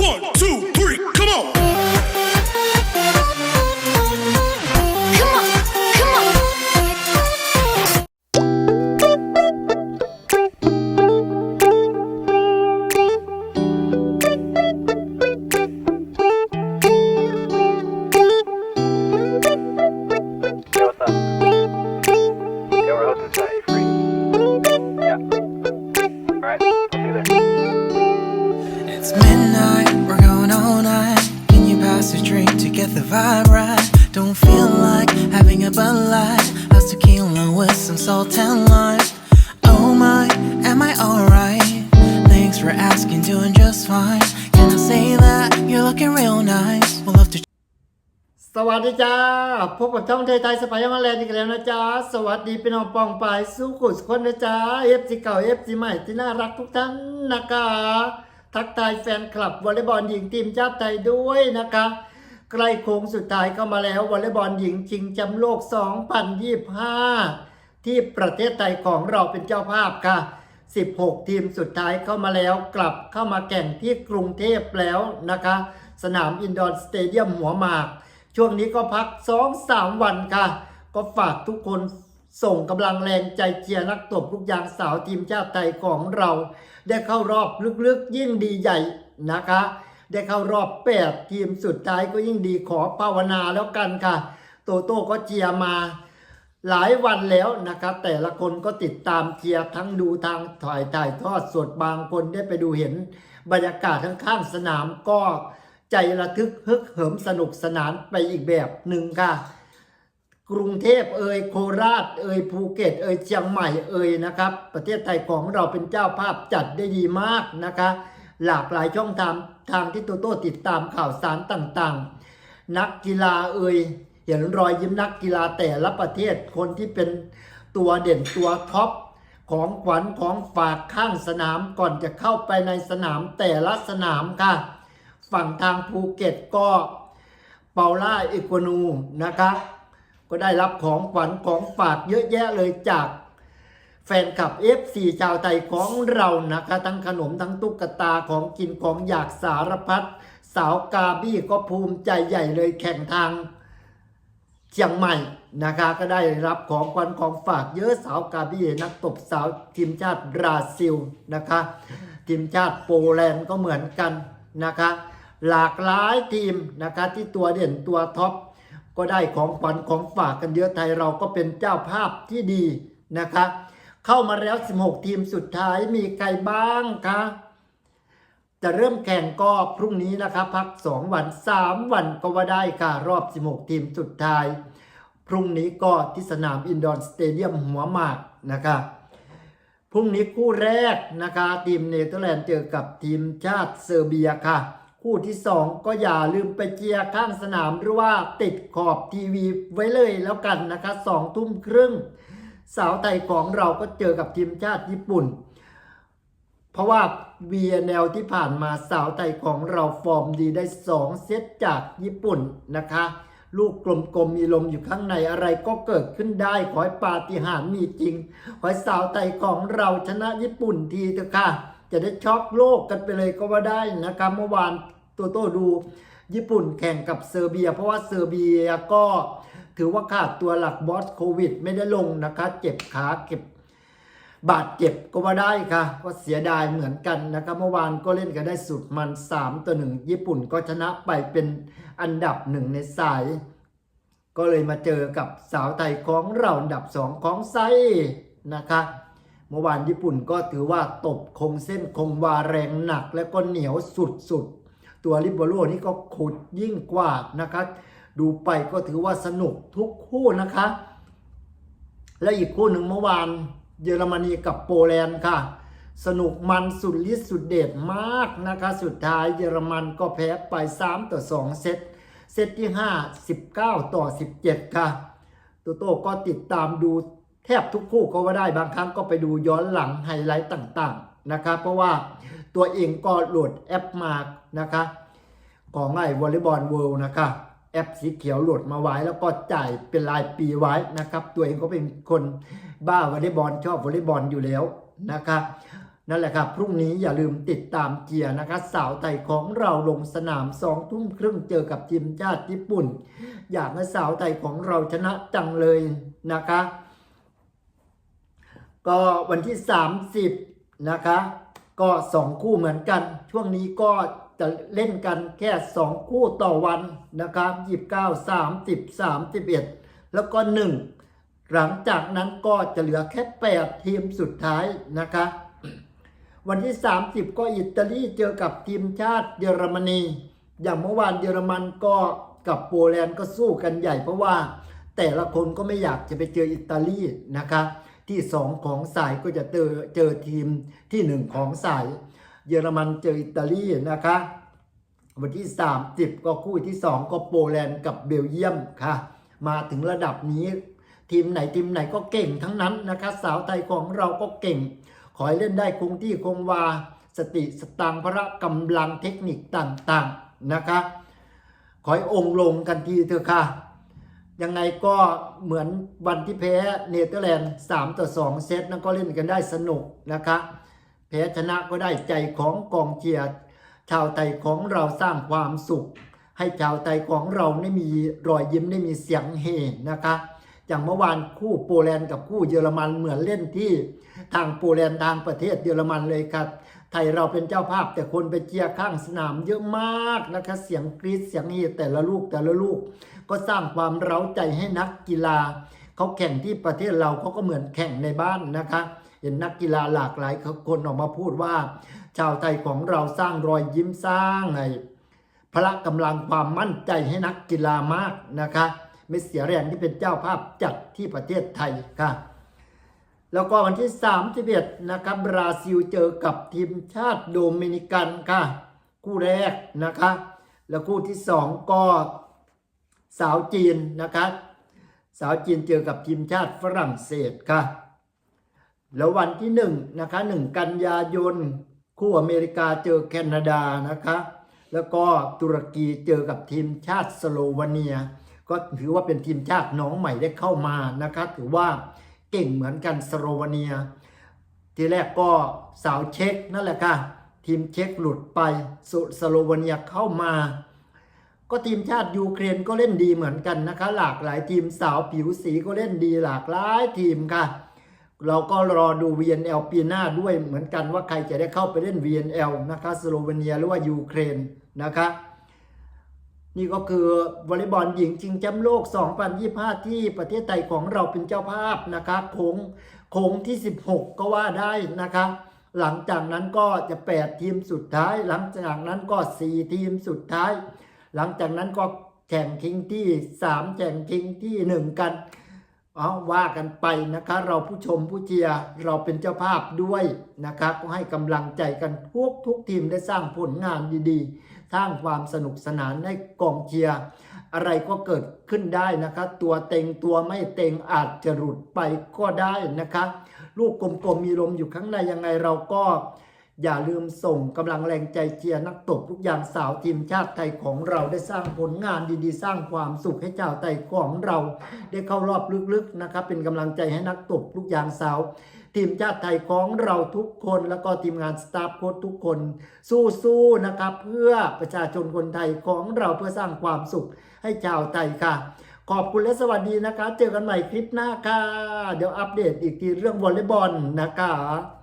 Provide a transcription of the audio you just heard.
One, two, three, feel like having a Bud Light. How's tequila with some salt and lime? Oh my, am I alright? Thanks for asking, doing just fine. Can I say that you're looking real nice? We'll love to สวัสดีจ้า พบกับช่องไทยไทยสไปยังมาแลนด์อีกแล้วนะจ๊ะสวัสดีพี่น้องปองปายสู้กุศคนนะจ๊ะเอฟซีเก่าเอฟซีใหม่ที่น่ารักทุกท่านนะคะ ทักทายแฟนคลับวอลเลย์บอลหญิงทีมชาติไทยด้วยนะคะ ใกล้โค้งสุดท้ายเข้ามาแล้ววอลเลย์บอลหญิงชิงแชมป์โลก 2025 ที่ประเทศไทยของเราเป็นเจ้าภาพค่ะ 16 ทีมสุดท้ายเข้ามาแล้วกลับเข้ามาแข่งที่กรุงเทพแล้วนะคะ สนามอินดอร์สเตเดียมหัวหมาก ช่วงนี้ก็พัก 2-3 วันค่ะ ก็ฝากทุกคนส่งกำลังแรงใจเชียร์นักตบลูกยางสาวทีมชาติไทยของเรา ได้เข้ารอบลึกๆยิ่งดีใหญ่นะคะ ได้เข้ารอบ 8 ทีมสุดท้ายก็ยิ่งดีขอภาวนาแล้วกันค่ะ โตโต้ก็เชียร์มาหลายวันแล้วนะครับ แต่ละคนก็ติดตามเชียร์ทั้งดูทางถ่ายถ่ายทอดสดบางคนได้ไปดูเห็น บรรยากาศข้างๆสนามก็ใจระทึกฮึกเหิมสนุกสนานไปอีกแบบหนึ่งค่ะ กรุงเทพเอ่ยโคราชเอ่ยภูเก็ตเอ่ยเชียงใหม่เอ่ยนะครับ ประเทศไทยของเราเป็นเจ้าภาพจัดได้ดีมากนะคะ หลากหลายช่องทางทางที่โตโต้ติดตามข่าวสารต่างๆ นักกีฬาเอ่ยเห็นรอยยิ้มนักกีฬาแต่ละประเทศคนที่เป็นตัวเด่นตัวท็อปของขวัญของฝากข้างสนามก่อนจะเข้าไปในสนามแต่ละสนามค่ะ ฝั่งทางภูเก็ตก็เปาล่าอโกนูนะคะ ก็ได้รับของขวัญของฝากเยอะแยะเลยจาก แฟนคลับ FC ชาวไทยของเรานะคะ ทั้งขนมทั้งตุ๊กตาของกินของอยากสารพัดสาวกาบี้ก็ภูมิใจใหญ่เลยแข่งทางเชียงใหม่นะคะ ก็ได้รับของขวัญของฝากเยอะสาวกาบี้นักตบสาวทีมชาติบราซิลนะคะ ทีมชาติโปแลนด์ก็เหมือนกันนะคะ หลากหลายทีมนะคะที่ตัวเด่นตัวท็อปก็ได้ของขวัญของฝากกันเยอะไทยเราก็เป็นเจ้าภาพที่ดีนะคะ เข้ามาแล้ว 16 ทีมสุดท้ายมีใครบ้างคะจะเริ่มแข่งก็พรุ่งนี้นะคะพัก 2 วัน 3 วันก็ว่าได้ค่ะ รอบ 16 ทีมสุดท้าย พรุ่งนี้ก็ที่สนามอินดอร์สเตเดียมหัวหมากนะคะพรุ่งนี้คู่แรกนะคะทีมเนเธอร์แลนด์เจอกับทีมชาติเซอร์เบียค่ะ คู่ที่ 2 ก็อย่าลืมไปเชียร์ข้างสนามหรือว่าติดขอบทีวีไว้เลยแล้วกันนะคะสองทุ่มครึ่ง สาวไทยของเราก็เจอกับทีมชาติญี่ปุ่น เพราะว่า VNL ที่ผ่านมาสาวไทยของเราฟอร์มดีได้ 2 เซตจากญี่ปุ่นนะคะ ลูกกลมๆมีลมอยู่ข้างในอะไรก็เกิดขึ้นได้ ขอให้ปาฏิหาริย์มีจริง ขอให้สาวไทยของเราชนะญี่ปุ่นทีเถอะค่ะ จะได้ช็อกโลกกันไปเลยก็ว่าได้นะคะเมื่อวานตัวโตดูญี่ปุ่นแข่งกับเซอร์เบีย เพราะว่าเซอร์เบียก็ ถือว่าขาดตัวหลักบอสโควิด ไม่ได้ลงนะคะ เจ็บขาเก็บบาดเจ็บก็ว่าได้ค่ะ ก็เสียดายเหมือนกันนะครับเมื่อวานก็เล่นกันได้สุดมัน 3 ต่อหนึ่งญี่ปุ่นก็ชนะไปเป็นอันดับหนึ่งในสาย ก็เลยมาเจอกับสาวไทยของเราอันดับสองของไซนะคะเมื่อวานญี่ปุ่นก็ถือว่าตบคงเส้นคงวาแรงหนัก และก็เหนียวสุดๆ ตัวลิเบโรนี่ก็ขุดยิ่งกว่านะคะ ดูไปก็ถือว่าสนุกทุกคู่นะคะ และอีกคู่หนึ่งเมื่อวานเยอรมนีกับโปแลนด์ค่ะ สนุกมันสุดฤทธิ์สุดเด็ดมากนะคะ สุดท้ายเยอรมันก็แพ้ไป 3 ต่อ 2 เซตเซตที่ 5 19 ต่อ 17 ค่ะโตโต้ก็ติดตามดูแทบทุกคู่ก็ว่าได้บางครั้งก็ไปดูย้อนหลังไฮไลท์ต่างๆนะคะเพราะว่าตัวเองก็โหลดแอปมานะคะ ของไอ้วอลเลย์บอลเวิลด์นะคะ แอปสีเขียวโหลดมาไว้ แล้วก็จ่ายเป็นรายปีไว้นะครับ ตัวเองก็เป็นคนบ้าวอลเลย์บอลชอบวอลเลย์บอลอยู่แล้วนะคะนั่นแหละครับ พรุ่งนี้อย่าลืมติดตามเกียร์นะคะสาวไทยของเราลงสนามสองทุ่มครึ่งเจอกับทีมชาติญี่ปุ่น อยากให้สาวไทยของเราชนะจังเลยนะคะ ก็วันที่ 30 นะคะ ก็ 2 คู่เหมือนกัน ช่วงนี้ก็ จะเล่นกันแค่ 2 คู่ต่อวันนะครับ29 30 31 แล้วก็ 1 หลังจากนั้นก็จะเหลือแค่ 8 ทีมสุดท้ายนะคะวันที่ 30 ก็อิตาลีเจอกับทีมชาติเยอรมนี อย่างเมื่อวานเยอรมันก็กับโปแลนด์ก็สู้กันใหญ่เพราะว่า แต่ละคนก็ไม่อยากจะไปเจออิตาลีนะคะที่ 2 ของสายก็จะเจอเจอทีมทีหนึ่1 ของสาย เยอรมันเจออิตาลีนะคะวันที่ 30 ก็คู่ที่ 2 ก็โปแลนด์กับเบลเยียมค่ะ มาถึงระดับนี้ ทีมไหนทีมไหนก็เก่งทั้งนั้นนะคะ สาวไทยของเราก็เก่ง ขอให้เล่นได้คงที่คงวา สติสตังพละกำลังเทคนิคต่างๆนะคะ ขอให้องค์ลงกันทีเถอะค่ะ ยังไงก็เหมือนวันที่แพ้เนเธอร์แลนด์3ต่อ2 เซตนั้นก็เล่นกันได้สนุกนะคะ แพ้ชนะก็ได้ใจของกองเชียร์ชาวไทยของเราสร้างความสุข ให้ชาวไทยของเราได้มีรอยยิ้มได้มีเสียงเฮนะคะอย่างเมื่อวานคู่โปแลนด์กับคู่เยอรมันเหมือนเล่นที่ทางโปแลนด์ทางประเทศเยอรมันเลยครับ ไทยเราเป็นเจ้าภาพแต่คนไปเชียร์ข้างสนามเยอะมากนะคะเสียงกรี๊ดเสียงเฮแต่ละลูกแต่ละลูก ก็สร้างความเร้าใจให้นักกีฬาเขาแข่งที่ประเทศเราเขาก็เหมือนแข่งในบ้านนะคะ เห็นนักกีฬาหลากหลายคนออกมาพูดว่า ชาวไทยของเราสร้างรอยยิ้มสร้างไงพละกำลังความมั่นใจให้นักกีฬามากนะคะไม่เสียแรงที่เป็นเจ้าภาพจัดที่ประเทศไทยค่ะแล้วก็วันที่ 31 นะครับบราซิลเจอกับทีมชาติโดมินิกันค่ะ คู่แรกนะคะ แล้วคู่ที่ 2 ก็สาวจีนนะคะ สาวจีนเจอกับทีมชาติฝรั่งเศสค่ะ แล้ววันที่1นะคะ1กันยายนคู่อเมริกาเจอแคนาดานะคะแล้วก็ตุรกีเจอกับทีมชาติสโลวาเนีย ก็ถือว่าเป็นทีมชาติน้องใหม่ได้เข้ามานะคะถือว่าเก่งเหมือนกันสโลวาเนีย ทีแรกก็สาวเช็กนั่นแหละค่ะทีมเช็กหลุดไปสสโลวาเนียเข้ามา ก็ทีมชาติยูเครนก็เล่นดีเหมือนกันนะคะ หลากหลายทีมสาวผิวสีก็เล่นดีหลากหลายทีมค่ะ เราก็รอดู VNL ปีหน้าด้วยเหมือนกันว่าใครจะได้เข้าไปเล่น VNL นะคะสโลเวเนียหรือว่ายูเครนนะคะนี่ก็คือวอลเลย์บอลหญิงชิงแชมป์โลก 2025 ที่ประเทศไทยของเราเป็นเจ้าภาพนะคะโค้งโค้งที่ 16 ก็ว่าได้นะคะหลังจากนั้นก็จะ 8 ทีมสุดท้าย หลังจากนั้นก็ 4 ทีมสุดท้าย หลังจากนั้นก็แข่งคิงที่ 3 แข่งคิงที่ 1 กัน เอาว่ากันไปนะคะ เราผู้ชมผู้เชียร์เราเป็นเจ้าภาพด้วยนะครับก็ให้กำลังใจกันทุกทุกทีมได้สร้างผลงานดีๆ สร้างความสนุกสนานให้กองเชียร์อะไรก็เกิดขึ้นได้นะคะ ตัวเต็งตัวไม่เต็งอาจจะหลุดไปก็ได้นะคะ ลูกกลมๆมีลมอยู่ข้างในยังไงเราก็ อย่าลืมส่งกำลังแรงใจเชียร์นักตบทุกอย่างสาวทีมชาติไทยของเราได้สร้างผลงานดีๆ สร้างความสุขให้ชาวไทยของเรา ได้เข้ารอบลึกๆนะครับเป็นกำลังใจให้นักตบลูกยางสาว ทีมชาติไทยของเราทุกคนแล้วก็ทีมงานสตาฟโค้ชทุกคน สู้ๆนะครับเพื่อประชาชนคนไทยของเราเพื่อสร้างความสุขให้ชาวไทยค่ะขอบคุณและสวัสดีนะคะ เจอกันใหม่คลิปหน้าค่ะ เดี๋ยวอัปเดตอีกทีเรื่องวอลเลย์บอลนะคะ